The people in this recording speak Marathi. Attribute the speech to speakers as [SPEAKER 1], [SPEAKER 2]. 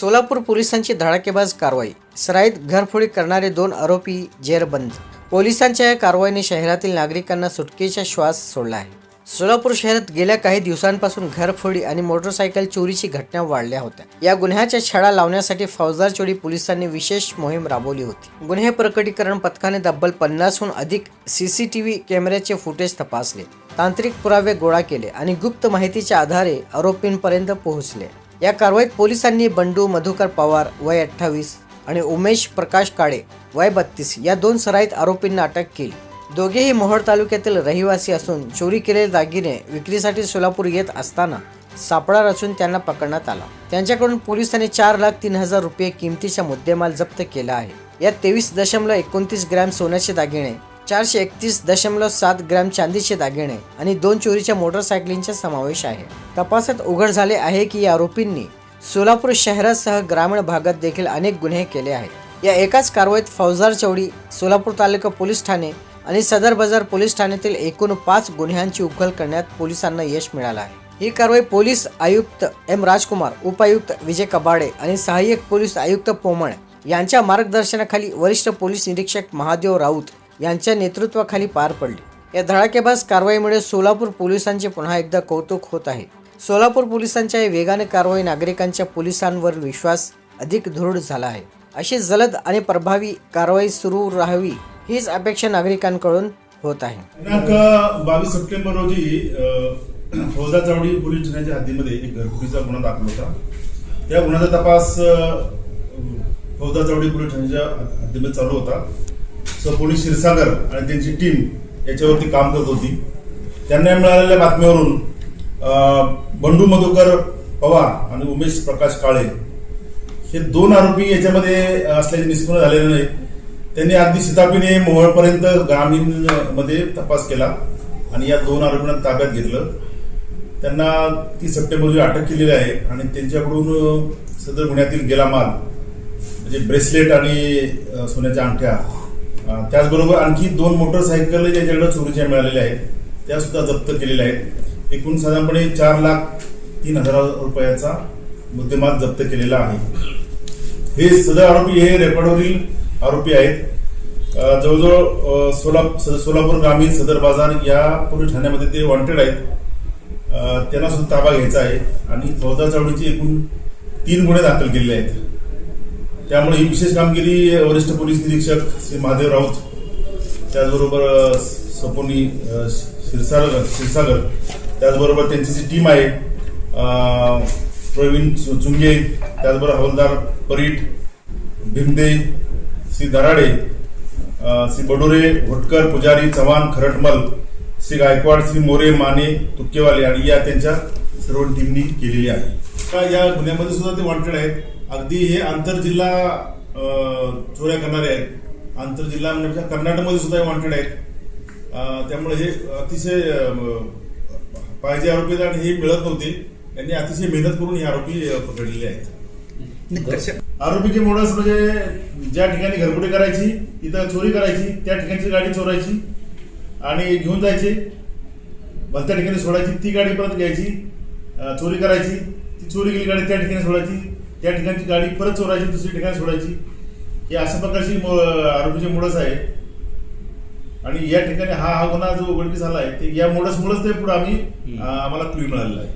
[SPEAKER 1] सोलापूर पोलिसांची धडाकेबाज कारवाई. सराईत घरफोडी करणारे दोन आरोपी जेरबंद. पोलिसांच्या या कारवाईने शहरातील नागरिकांना सुटकेचा श्वास सोडला आहे. सोलापूर शहरात गेल्या काही दिवसांपासून घरफोडी आणि मोटरसायकल चोरीची घटना वाढल्या होत्या. या गुन्ह्याच्या छडा लावण्यासाठी फौजदार चोरी पोलिसांनी विशेष मोहीम राबवली होती. गुन्हे प्रकटीकरण पथकाने तब्बल पन्नासहून अधिक सीसीटीव्ही कॅमेऱ्याचे फुटेज तपासले. तांत्रिक पुरावे गोळा केले आणि गुप्त माहितीच्या आधारे आरोपींपर्यंत पोहोचले. या कारवाईत पोलिसांनी बंडू मधुकर पवार वय अठ्ठावीस आणि उमेश प्रकाश काळे वय बत्तीस या दोन सराईत आरोपींना अटक केली. दोघेही मोहोळ तालुक्यातील रहिवासी असून चोरी केलेले दागिने विक्रीसाठी सोलापूर येत असताना सापळा रचून त्यांना पकडण्यात आला. त्यांच्याकडून पोलिसांनी चार लाख तीन हजार रुपये किमतीचा मुद्देमाल जप्त केला आहे. यात तेवीस दशमलव एकोणतीस ग्रॅम सोन्याचे दागिने चारशे एकतीस दशमलव सात ग्रॅम चांदीचे दागिने आणि दोन चोरीच्या मोटरसायकलींचा समावेश आहे. तपासात उघड झाले आहे की या आरोपींनी सोलापूर शहरासह ग्रामीण भागात देखील अनेक गुन्हे केले आहेत. या एकाच कारवाईत फौजदार चौडी सोलापूर तालुका पोलीस ठाणे आणि सदर बाजार पोलीस ठाण्यातील एकूण पाच गुन्ह्यांची उकल करण्यात पोलिसांना यश मिळालं आहे. ही कारवाई पोलीस आयुक्त एम राजकुमार उपायुक्त विजय कबाडे आणि सहाय्यक पोलीस आयुक्त पोमण यांच्या मार्गदर्शनाखाली वरिष्ठ पोलीस निरीक्षक महादेव राऊत यांच्या नेतृत्वाखाली पार पडली. या धडाकेबाज कारवाईमुळे सोलापूर पोलिसांचे पुन्हा एकदा कौतुक होत आहे. सोलापूर पोलिसांच्या या वेगाने कारवाई नागरिकांच्या पोलिसांवर विश्वास अधिक दृढ झाला आहे. अशी जलद आणि प्रभावी कारवाई सुरू राहावी हीच अपेक्षा नागरिकांकडून होत आहे.
[SPEAKER 2] दिनांक बावीस सप्टेंबर रोजी फौजा चावडी पोलीस ठाण्याच्या हद्दीमध्ये एक घरगुतीचा गुन्हा दाखल होता. त्या गुन्ह्याचा तपास फौजा चावडी पोलीस ठाण्याच्या हद्दीमध्ये चालू होता. सो पोलीस क्षीरसागर आणि त्यांची टीम याच्यावरती काम करत होती. त्यांना मिळालेल्या बातमीवरून बंडू मधुकर पवार आणि उमेश प्रकाश काळे हे दोन आरोपी याच्यामध्ये असल्याचे निष्पन्न झालेले नाही. त्यांनी अगदी शिताबीने मोहळपर्यंत ग्रामीणमध्ये तपास केला आणि या दोन आरोपींना ताब्यात घेतलं. त्यांना तीस सप्टेंबर रोजी अटक केलेली आहे आणि त्यांच्याकडून सदर गुन्ह्यातील गेला माल म्हणजे ब्रेसलेट आणि सोन्याच्या अंगठ्या त्याचबरोबर आणखी दोन मोटरसायकल ज्याच्याकडे चोरीच्या मिळालेल्या आहेत त्या सुद्धा जप्त केलेल्या आहेत. एकूण साधारणपणे चार लाख तीन हजार रुपयाचा मुद्देमाल जप्त केलेला आहे. हे सदर आरोपी हे रेकॉर्डवरील आरोपी आहेत. जवळजवळ सोला स- सोलापूर ग्रामीण सदर बाजार या पोलीस ठाण्यामध्ये ते वॉन्टेड आहेत. त्यांना सुद्धा ताबा घ्यायचा आहे आणि फौजदार चौडीचे एकूण तीन गुन्हे दाखल केलेले आहेत. त्यामुळे ही विशेष कामगिरी वरिष्ठ पोलीस निरीक्षक श्री महादेव राऊत त्याचबरोबर सपोनी शिरसागर क्षीरसागर क्षीरसागर त्याचबरोबर त्यांची जी टीम आहे प्रवीण चुंगे त्याचबरोबर हवलदार परीट भिमदे श्री दराडे श्री बडोरे भोटकर पुजारी चव्हाण खरटमल श्री गायकवाड श्री मोरे माने तुक्केवाले आणि या त्यांच्या सर्व टीमनी केलेली आहे. का या गुन्ह्यामध्ये सुद्धा ते वॉन्टेड आहेत? अगदी हे आंतरजिल्हा चोऱ्या करणारे आहेत. आंतरजिल्हा म्हणजे कर्नाटकमध्ये सुद्धा वॉन्टेड आहेत. त्यामुळे हे अतिशय पाहिजे आरोपी आणि हे मिळत नव्हते. यांनी अतिशय मेहनत करून हे आरोपी पकडलेले आहेत. आरोपीचे मोडस म्हणजे ज्या ठिकाणी घरगुडी करायची तिथं चोरी करायची त्या ठिकाणची गाडी चोरायची आणि घेऊन जायचे. भलत्या ठिकाणी सोडायची ती गाडी परत घ्यायची चोरी करायची ती चोरी केली गाडी त्या ठिकाणी सोडायची. त्या ठिकाणची गाडी परत चोरायची दुसऱ्या ठिकाणी सोडायची. ही अशा प्रकारची आरोपीचे मोडस आहे. आणि या ठिकाणी हा हा गुन्हा जो उघडकीस आला आहे ते या मोडसमुळेच ते पुढे आम्ही आम्हाला क्ल्यू मिळालेला आहे.